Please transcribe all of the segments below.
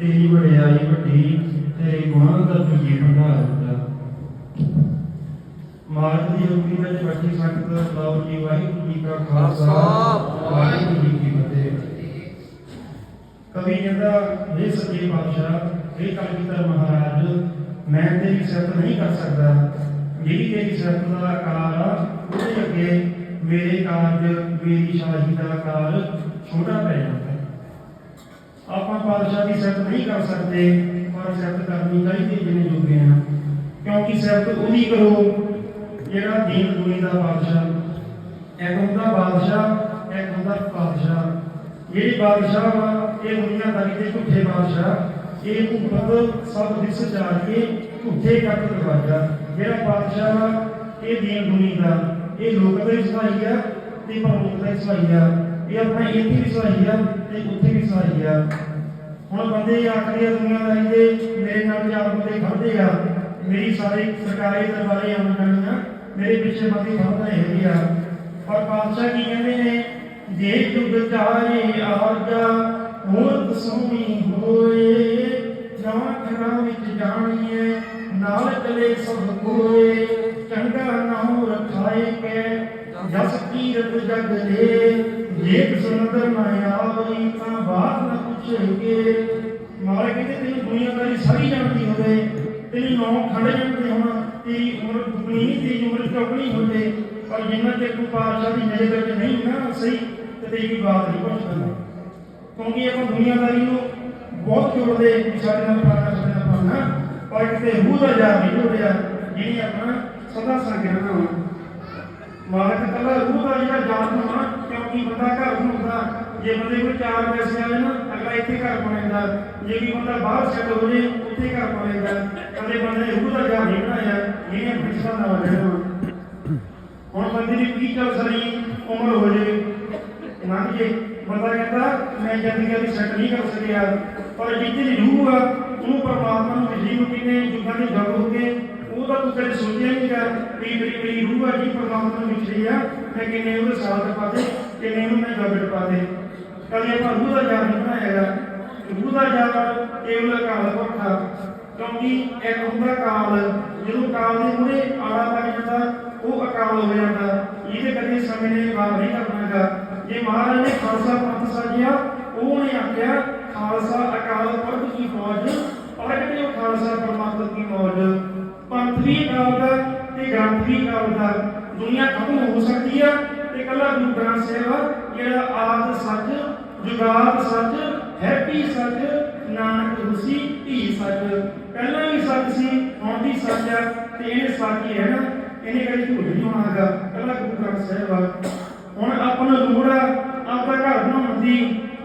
ਤੇਰੀ ਵਡਿਆਈ ਵੱਡੀ ਤੇਰੇ ਗੁਣਾਂ ਦਾ ਤੁਝੀ ਭੰਡਾਰ ਹੁੰਦਾ ਮਾਰਗ ਦੀ ਰੂਪੀ ਵਿੱਚ ਬੈਠੀ ਸੰਗਤ ਲਾਓ ਜੀ ਵਾਹਿਗੁਰੂ ਜੀ ਕਾ ਖਾਲਸਾ ਵਾਹਿਗੁਰੂ ਜੀ ਕੀ ਫਤਿਹ। ਕਵੀ ਕਹਿੰਦਾ ਇਹ ਸੱਚੇ ਪਾਤਸ਼ਾਹ ਇਹ ਕਲਗੀਧਰ ਮਹਾਰਾਜ ਮੈਂ ਤੇਰੀ ਸਿਫਤ ਨਹੀਂ ਕਰ ਸਕਦਾ। ਜਿਹੜੀ ਤੇਰੀ ਸਿਫਤ ਦਾ ਆਕਾਰ ਆ ਉਹਦੇ ਅੱਗੇ ਮੇਰੇ ਕਾਰਜ ਮੇਰੀ ਸ਼ਾਹੀ ਦਾ ਆਕਾਰ ਛੋਟਾ ਪੈ ਜਾਂਦਾ ਹੈ। ਆਪਾਂ ਪਾਤਸ਼ਾਹ ਦੀ ਸਿਫਤ ਨਹੀਂ ਕਰ ਸਕਦੇ, ਪਰ ਸਿਫਤ ਕਰਨੀ ਚਾਹੀਦੀ ਜਿੰਨੇ ਜੋਗੇ ਆ ਕਿਉਂਕਿ ਸਿਫਤ ਉਹਦੀ ਕਰੋ ਜਿਹੜਾ ਦੀਨ ਦੁਨੀ ਦਾ ਬਾਦਸ਼ਾਹ ਇੱਕ ਹੁੰਦਾ ਬਾਦਸ਼ਾਹ ਇੱਕ ਹੁੰਦਾ ਪਾਤਸ਼ਾਹ। ਜਿਹੜੀ ਬਾਦਸ਼ਾਹ ਵਾ, ਇਹ ਦੁਨੀਆਦਾਰੀ ਦੇ ਝੂਠੇ ਬਾਦਸ਼ਾਹ ਇਹ ਭੁਗਤ ਸਭ ਦਿਸ ਜਾ ਕੇ ਝੂਠੇ ਕੱਟ ਦਰਵਾਜਾ। ਜਿਹੜਾ ਬਾਦਸ਼ਾਹ ਵਾ, ਇਹ ਦੀਨ ਦੁਨੀ ਦਾ। ਇਹ ਲੋਕ ਦਾ ਸਹਾਈ ਆ ਤੇ ਪਰਲੋਕ ਦਾ ਸਹਾਈ ਆ। ਇਹ ਆਪਣਾ ਇੱਥੇ ਵੀ ਸਹਾਈ ਆ ਤੇ ਉੱਥੇ ਵੀ ਸਹਾਈ ਆ। ਹੁਣ ਬੰਦੇ ਆਖਦੇ ਆ ਦੁਨੀਆਦਾਰੀ ਦੇ ਮੇਰੇ ਨਾਲ ਚਾਰ ਬੰਦੇ ਖੜਦੇ ਆ। ਮੇਰੀ ਸਾਰੀ ਸਰਕਾਰੀ ਦਰਬਾਰੇ ਆਉਣੀਆਂ ਮੇਰੇ ਪਿੱਛੇ ਬੰਦੇ ਖੜਦਾ ਹੈਗੇ ਆ। ਪਰ ਪਾਤਸ਼ਾਹ ਕੀ ਕਹਿੰਦੇ ਨੇ, ਜੇ ਜੁਗ ਚਾਰੇ ਆਜਾ ਹੋਰ ਦਸੂਣੀ ਹੋਏ ਜਾਂ ਖਰਾਂ ਵਿੱਚ ਜਾਣੀਏ, ਨਾਲ ਚਲੇ ਸਭ ਕੋਏ, ਚੰਗਾ ਨਾਮ ਰਖਾਏ ਕੈ ਜਸ ਕੀਰਤ ਜਗ ਰੇ ਜੇ ਸੁੰਦਰ ਨਾ ਆਵਈ ਤਾਂ ਬਾਤ ਨਾ ਪੁੱਛੇਗੇ ਮਾਰੇ ਕਹਿੰਦੇ ਤੈਨੂੰ ਦੁਨੀਆਦਾਰੀ ਸਾਰੀ ਜਾਣਦੀ ਹੋਵੇ, ਤੇਰੀ ਨੌ ਖੜੇ ਜਾਂਦੇ ਹੁਣ, ਤੇਰੀ ਉਮਰ ਦੁਗਣੀ, ਤੇਰੀ ਉਮਰ ਚੌਗਣੀ ਹੋਵੇ, ਪਰ ਜਿੰਨਾ ਚਿਰ ਤੂੰ ਪਾਤਸ਼ਾਹ ਦੀ ਨਜ਼ਰ ਵਿੱਚ ਨਹੀਂ ਨਾ ਸਹੀ, ਤੇ ਤੇਰੀ ਬਾਤ ਨਹੀਂ ਪਹੁੰਚ ਸਕਦੀ ਕਿਉਂਕਿ ਆਪਾਂ ਦੁਨੀਆਦਾਰੀ ਨੂੰ ਬਹੁਤ ਜੋੜਦੇ ਵੀ ਸਾਡੇ ਨਾਲ ਪਾਣਾ ਸਾਡੇ ਨਾਲ ਪਾਣਾ ਪਰ ਕਿਤੇ ਰੂਹ ਦਾ ਜਾ ਨਹੀਂ ਜੋੜਿਆ ਜਿਹੜੀ ਆਪਣਾ ਸਦਾ ਸੰਗਿਆਨਾ ਵਾ ਮਾਲਕ ਕੱਲਾ ਰੂਹ ਦਾ ਜਿਹੜਾ ਜਾਨ ਹੋਣਾ ਕਿਉਂਕਿ ਬੰਦਾ ਘਰ ਬਣਾਉਂਦਾ ਜੇ ਬੰਦੇ ਕੋਲ ਚਾਰ ਪੈਸੇ ਆਏ ਨਾ, ਅਗਲਾ ਇੱਥੇ ਘਰ ਬਣਾਉਂਦਾ ਜੇ ਵੀ ਬੰਦਾ ਬਾਹਰ ਸੈੱਟ ਹੋ ਜੇ, ਉੱਥੇ ਘਰ ਬਣਾਉਂਦਾ ਕਦੇ ਬੰਦੇ ਨੇ ਰੂਹ ਦਾ ਜਾਨ ਨਹੀਂ ਬਣਾਇਆ, ਇਹਨੇ ਬ੍ਰਿਸ਼ਾਂ ਦਾ ਵਜਣਾ ਹੁਣ ਬੰਦੇ ਦੀ ਕੀ ਚੱਲ ਸਰੀ ਉਮਰ ਹੋ ਜੇ ਮੰਨ ਜੇ ਬੰਦਾ ਕਹਿੰਦਾ, ਮੈਂ ਜ਼ਿੰਦਗੀ ਦੀ ਸੈੱਟ ਨਹੀਂ ਕਰ ਸਕਿਆ, ਪਰ ਜਿੱਥੇ ਦੀ ਰੂਹ ਆ, ਉਹਨੂੰ ਪਰਮਾਤਮਾ ਨੂੰ ਵਿਜੀ ਨੂੰ ਕਿਨੇ ਜੁਗਾਂ ਦੇ ਜਗ ਹੋ ਗਏ ਉਹ ਤਾਂ ਤੂੰ ਕਦੇ ਸੋਚਿਆ ਨਹੀਂ ਕਰ ਵੀ ਮੇਰੀ ਮੇਰੀ ਰੂਹ ਆ ਜੀ ਪਰਮਾਤਮਾ ਨੂੰ ਵਿਛੜੀ ਆ। ਮੈਂ ਕਿੰਨੇ ਉਹਦੇ ਸਾਥ ਪਾਤੇ, ਕਿੰਨੇ ਉਹਨੂੰ ਮੈਂ ਜਗਤ ਪਾਤੇ। ਕਦੇ ਆਪਾਂ ਰੂਹ ਦਾ ਜਾਨ ਨਹੀਂ ਬਣਾਇਆਗਾ ਰੂਹ ਦਾ ਜਾਨ ਕੇਵਲ ਕਾਲ ਪੱਖਾ ਕਿਉਂਕਿ ਇੱਕ ਹੁੰਦਾ ਕਾਲ, ਜਦੋਂ ਕਾਲ ਦੇ ਮੂਹਰੇ ਆਲਾ ਲੱਗ ਜਾਂਦਾ, ਉਹ ਅਕਾਲ ਹੋ ਜਾਂਦਾ। ਇਹਦੇ ਕਦੇ ਸਮੇਂ ਨੇ ਵਾਰ ਨਹੀਂ ਕਰਨਾਗਾ ਜੇ ਮਹਾਰਾਜ ਨੇ ਖਾਲਸਾ ਪੰਥ ਸਾਜਿਆ ਉਹਨੇ ਆਖਿਆ, ਖਾਲਸਾ ਅਕਾਲ ਪੁਰਖ ਕੀ ਫੌਜ ਔਰ ਖਾਲਸਾ ਪਰਮਾਤਮਾ ਦੀ ਮੌਜ ਪੰਥ ਵੀ ਅਕਾਲ ਤੇ ਗ੍ਰੰਥ ਵੀ ਅਕਾਲ ਦੁਨੀਆ ਖਤਮ ਹੋ ਸਕਦੀ ਆ ਤੇ ਕੱਲਾ ਗੁਰੂ ਗ੍ਰੰਥ ਸਾਹਿਬ ਆ, ਜਿਹੜਾ ਆਦ ਸੱਚ ਜੁਗਾਦ ਸੱਚ ਹੈਪੀ ਸੱਚ ਨਾਨਕ ਹੁਸੀ ਧੀ ਸੱਚ। ਪਹਿਲਾਂ ਵੀ ਸੱਚ ਸੀ ਹੁਣ ਵੀ ਸੱਚ ਆ ਤੇ ਇਹ ਸੱਚ ਹੀ ਹੈ ਨਾ ਇਹਨੇ ਕਦੇ ਝੂਠ ਨਹੀਂ ਹੋਣਾਗਾ ਕੱਲਾ ਗੁਰੂ ਗ੍ਰੰਥ ਸਾਹਿਬ ਆ। ਹੁਣ ਆਪਾਂ ਨੂੰ ਲੋੜ ਆ ਆਪਦਾ ਘਰ ਬਣਾਉਣ ਦੀ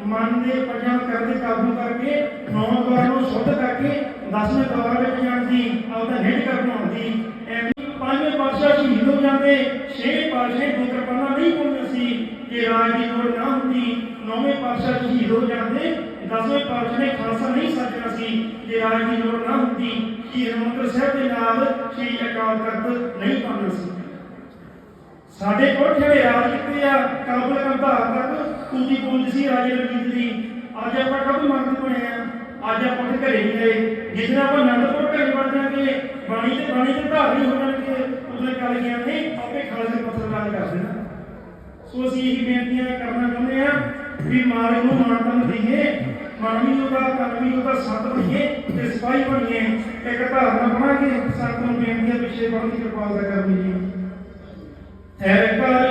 ਮਨ ਦੇ ਪੰਜਾਂ ਕਰਦੇ ਕਾਬੂ ਕਰਕੇ ਨੌ ਦੁਆਰ ਨੂੰ ਸ਼ੁੱਧ ਕਰਕੇ ਦਸਵੇਂ ਦੁਆਰ ਵਿੱਚ ਜਾਣ ਦੀ ਆਪਦਾ ਨਿੱਜ ਕਰ ਬਣਾਉਣ ਦੀ, ਐਵੇਂ ਪੰਜਵੇਂ ਪਾਤਸ਼ਾਹ ਸ਼ਹੀਦ ਹੋ ਜਾਂਦੇ ਛੇ ਪਾਤਸ਼ਾਹ ਦੋ ਕਿਰਪਾਨਾਂ ਨਹੀਂ ਪਾਉਂਦੇ ਸੀ ਜੇ ਰਾਜ ਦੀ ਲੋੜ ਨਾ ਹੁੰਦੀ। ਨੌਵੇਂ ਪਾਤਸ਼ਾਹ ਸ਼ਹੀਦ ਹੋ ਜਾਂਦੇ ਦਸਵੇਂ ਪਾਤਸ਼ਾਹ ਨੇ ਖਾਲਸਾ ਨਹੀਂ ਸਾਜਣਾ ਸੀ ਜੇ ਰਾਜ ਦੀ ਲੋੜ ਨਾ ਹੁੰਦੀ। ਕਿ ਹਰਿਮੰਦਰ ਸਾਹਿਬ ਦੇ ਨਾਲ ਸ੍ਰੀ ਅਕਾਲ ਤਖਤ ਨਹੀਂ ਪਾਉਣਾ ਸੀ। ਸਾਡੇ ਕੋਠੇ ਦੇ ਰਾਜ ਕੀਤੇ ਆ ਕਾਬਲ ਕੰਧਾਰ ਤੱਕ ਪੂਜੀ ਪੂੰਜ ਸੀ ਰਾਜੇ ਰਣਜੀਤ ਦੀ ਅੱਜ ਆਪਾਂ ਕਦੋਂ ਮੰਗਦੇ ਪਏ ਆ ਅੱਜ ਆਪਾਂ ਉਹਦੇ ਘਰੇ ਨਹੀਂ ਗਏ ਜਿਸ ਦਿਨ ਆਪਾਂ ਅਨੰਦਪੁਰ ਘਰੇ ਵੜ ਜਾਾਂਗੇ ਬਾਣੀ ਤੇ ਬਾਣੀ ਤੇ ਧਾਰਨੀ ਹੋ ਜਾਣਗੇ ਉਹਦੇ ਕੱਲ ਗਿਆ ਨਹੀਂ, ਆਪੇ ਖਾਲਸੇ ਪੱਥਰ ਰਾਜ ਕਰ ਦੇਣਾ। ਸੋ ਅਸੀਂ ਇਹ ਬੇਨਤੀਆਂ ਕਰਨਾ ਚਾਹੁੰਦੇ ਆ ਵੀ ਮਾਲਕ ਨੂੰ ਮਾਨਤਾ ਨੂੰ ਦਈਏ ਮਾਨਵੀ ਨੂੰ ਦਾ ਕਰਮੀ ਨੂੰ ਦਾ ਸੰਤ ਬਣੀਏ ਤੇ ਸਿਪਾਹੀ ਬਣੀਏ, ਇੱਕ ਧਾਰਨਾ ਬਣਾਗੇ ਸੰਤ ਨੂੰ ਬੇਨਤੀਆਂ ਪਿੱਛੇ ਪੜਨ ਦੀ ਕਿਰਪਾਲਤਾ ਕਰਨੀ ਜੀ। ਹੈ ਕਰ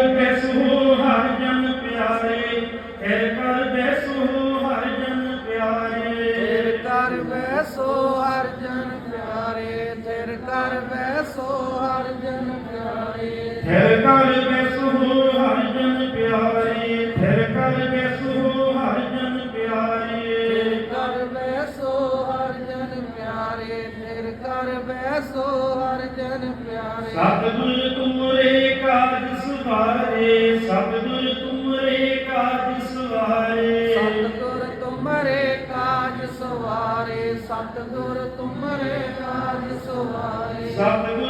ਹੈ ਕਰ ਬੈਸੋ ਹਰ ਜਨ ਪਿਆਰੇ ਹੈ ਕਰ ਬੈਸੋ ਹਰ ਜਨ ਪਿਆਰੇ ਕਰ ਬੈਸੋ ਹਰ ਜਨ ਪਿਆਰੇ ਤੇਰ ਕਰ ਬੈਸੋ ਹਰ ਜਨ ਪਿਆਰੇ ਸਤਿਗੁਰ ਤੁਮਰੇ ਕਾਜ ਸੁਵਾਰੇ ਸਤਿਗੁਰ ਤੁਮਰੇ ਕਾਜ ਸੁਵਾਰੇ। ਸਤਿਗੁਰ ਤੁਮਰੇ ਕਾਜ ਸਵਾਰੇ ਸਤਿਗੁਰ ਤੁਮਰੇ ਕਾਜ ਸਵਾਰੇ। ਸਤਿਗੁਰ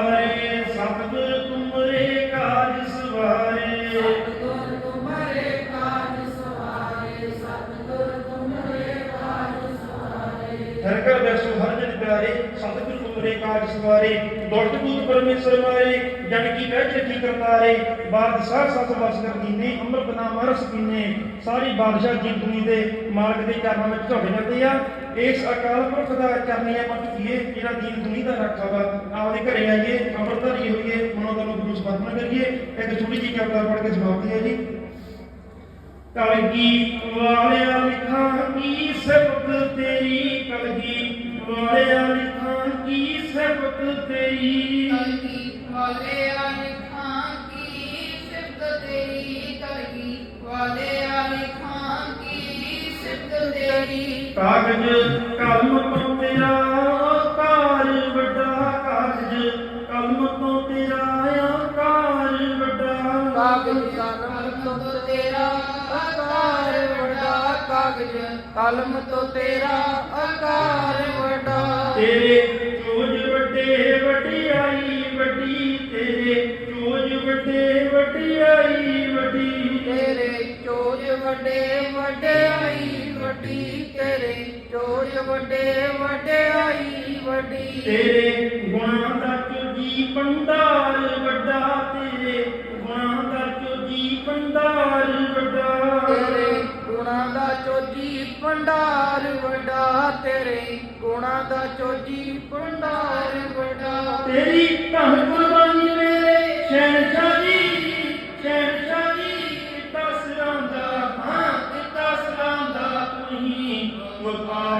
ਸਵਾਰੇ ਸਤਿਗੁਰ ਤੁਮਰੇ ਕਾਜ ਸਵਾਰੇ। ਸਤਿਗੁਰ ਤੁਮਰੇ ਕਾਜ ਸਵਾਰੇ ਸਤਿਗੁਰ ਤੁਮਰੇ ਕਾਜ ਸਵਾਰੇ। ਧਰਕਰ ਬੈਸੋ ਹਰ ਜਨ ਪਿਆਰੇ ਸਤਿਗੁਰ ਤੁਮਰੇ ਕਾਜ ਸਵਾਰੇ। ਦੁਸ਼ਟ ਪਰਮੇਸ਼ਰ ਮਾਰੇ ਜਨ ਕੀ ਬੈਠ ਕੀ ਕਰਤਾਰੇ ਬਾਦ ਸਤ ਵਸ ਕਰ ਅੰਮ੍ਰਿਤ ਨਾਮ ਰਸ ਪੀਨੇ ਸਾਰੀ ਬਾਦਸ਼ਾਹ ਜੀ ਦੁਨੀ ਦੇ ਮਾਲਕ ਦੇ ਚਰਨਾਂ ਵਿੱਚ ਝੁਕ ਜਾਂਦੇ ਆ। ਇਸ ਅਕਾਲ ਪੁਰਖ ਦਾ ਚਰਨੀ ਆਪਾਂ ਝੁਕੀਏ ਜਿਹੜਾ ਦੀਨ ਦੁਨੀ ਦਾ ਰੱਖਾ ਵਾ, ਆਪਦੇ ਘਰੇ ਆਈਏ ਅੰਮ੍ਰਿਤ ਹੋਈਏ ਮਨੋਂ ਤੋਂ ਗੁਰੂ ਸਪਰਮਣ ਕਰੀਏ, ਇੱਕ ਛੋਟੀ ਜਿਹੀ ਕਵਿਤਾ ਪੜ੍ਹ ਕੇ ਸਮਾਪਤੀ ਹੈ ਜੀ। ਕਲਗੀ ਵਾਲਿਆ ਲਿਖਾਂ, ਕੀ ਸਬਕ ਤੇਰੀ ਕਲਗੀ? ਵਾਲਿਆ ਲਿਖਾਂ ਕੀ ਸਬਕ ਤੇਰੀ ਕਲਗੀ ਵਾਲੇ ਆਲੇ ਖਾਂ ਕੀ ਸਿਫਤ ਤੇਰੀ ਕਲਗੀ ਵਾਲੇ ਆਲੇ ਖਾਂ ਕੀ ਸਿਫਤ ਤੇਰੀ ਕਾਗਜ਼ ਕਲਮ ਕਲਮ ਤੋਂ ਤੇਰਾ ਆਕਾਰ ਵੱਡਾ। ਤੇਰੇ ਚੋਜ ਵੱਡੇ ਵਡਿਆਈ ਵੱਡੀ ਤੇਰੇ ਚੋਜ ਵੱਡੇ ਵਡਿਆਈ ਵੱਡੀ। ਤੇਰੇ ਚੋਜ ਵੱਡੇ ਵਡਿਆਈ ਵੱਡੀ ਤੇਰੇ ਚੋਜ ਵੱਡੇ ਵਡਿਆਈ ਵੱਡੀ। ਤੇਰੇ ਗੁਣਾਂ ਦਾ ਚੋਜੀ ਭੰਡਾਰ ਵੱਡਾ ਤੇਰੇ ਗੁਣਾਂ ਦਾ ਚੋਜੀ ਭੰਡਾਰ ਵੱਡਾ। ਚੋਜੀ ਭੰਡਾਰ ਵਡਾ, ਤੇਰੇ ਗੁਣਾ ਦਾ ਚੋਜੀ ਭੰਡਾਰ ਵਡਾ। ਤੇਰੀ ਧੰਨ ਕੁਰਬਾਨੀ ਮੇਰੇ ਸ਼ਹਿਨशाह ਜੀ ਸ਼ਹਿਨशाह ਜੀ ਕਿਤਾ ਸਰਾਂਦਾ ਹਾਂ ਕਿਤਾ ਸਰਾਂਦਾ ਤੁਹੀਂ ਵਪਾਰ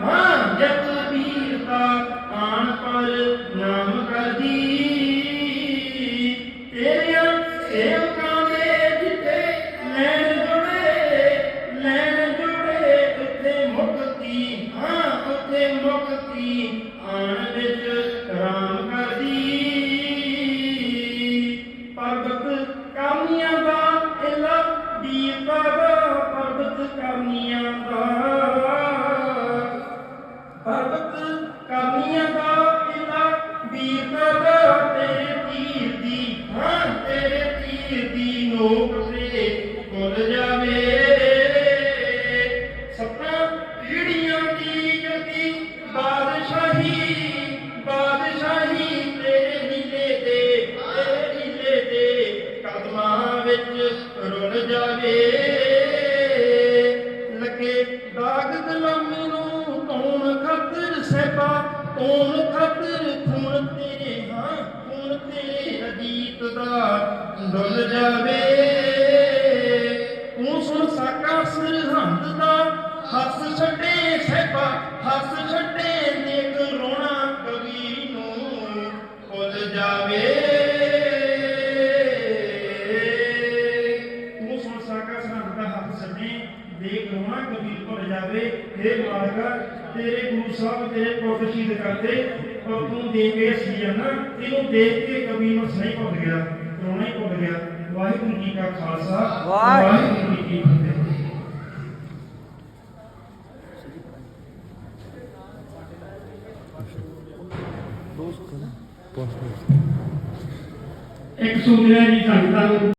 Huh? ਤੀਰ ਦੀ ਨੋਕ ਜਾਵੇ। ਸਪਨਾ ਪੀੜੀਆਂ ਦੀ ਜਤੀ ਬਾਦਸ਼ਾਹੀ ਬਾਦਸ਼ਾਹੀ ਤੇਰੇ ਨੀਲੇ ਦੇ ਤੇਰੇ ਨੀਲੇ ਦੇ ਕਦਮਾਂ ਵਿੱਚ ਰੁਲ ਜਾਵੇ। ਲੱਗੇ ਦਾਗ ਗੁਲਾਮੀ ਨੂੰ ਧੋਣ ਖਾਤਰ ਸਹਿਬਾ ਧੋਣ ਖਾਤਰ ਖੂਨ ਤੇਰੇ, ਹਾਂ, ਖੂਨ ਤੇਰੇ ਅਜੀਤ ਦਾ ਡੁੱਲ ਜਾਵੇ। ਤੂੰ ਸੁਣ ਸਾਕਾ ਸਰਹੰਦ ਦਾ ਹੱਸ ਛੱਡੇ ਸਹਿਬਾ, ਹੱਸ ਛੱਡੇ ਨੇਕ ਰੋਣਾ ਕਵੀ ਨੂੰ ਭੁੱਲ ਜਾਵੇ। ਤੂੰ ਸੁਣ ਸਾਕਾ ਸਰਹੰਦ ਦਾ ਹੱਸ ਛੱਡੇ ਦੇਖ ਰੋਣਾ ਕਵੀ ਭੁੱਲ ਜਾਵੇ। हे ਮਾਲਕਾ, ਤੇਰੇ ਗੁਰੂ ਸਾਹਿਬ, ਤੇਰੇ ਪੁੱਤ ਸ਼ਹੀਦ ਕਰਦੇ ਔਰ ਤੂੰ ਦੇ ਕੇ ਸੀ ਨਾ, ਇਹਨੂੰ ਦੇਖ ਕੇ ਕਵੀ ਨੂੰ ਸਹੀ ਭੁੱਲ ਗਿਆ। ਰੋਣਾ ਹੀ ਭੁੱਲ ਗਿਆ। ਵਾਹਿਗੁਰੂ ਜੀ ਕਾ ਖਾਲਸਾ ਵਾਹਿਗੁਰੂ ਜੀ ਕੀ ਫਤਿਹ। ਇੱਕ ਸੁਣਿਆ ਜੀ ਸੰਗਤਾਂ ਨੂੰ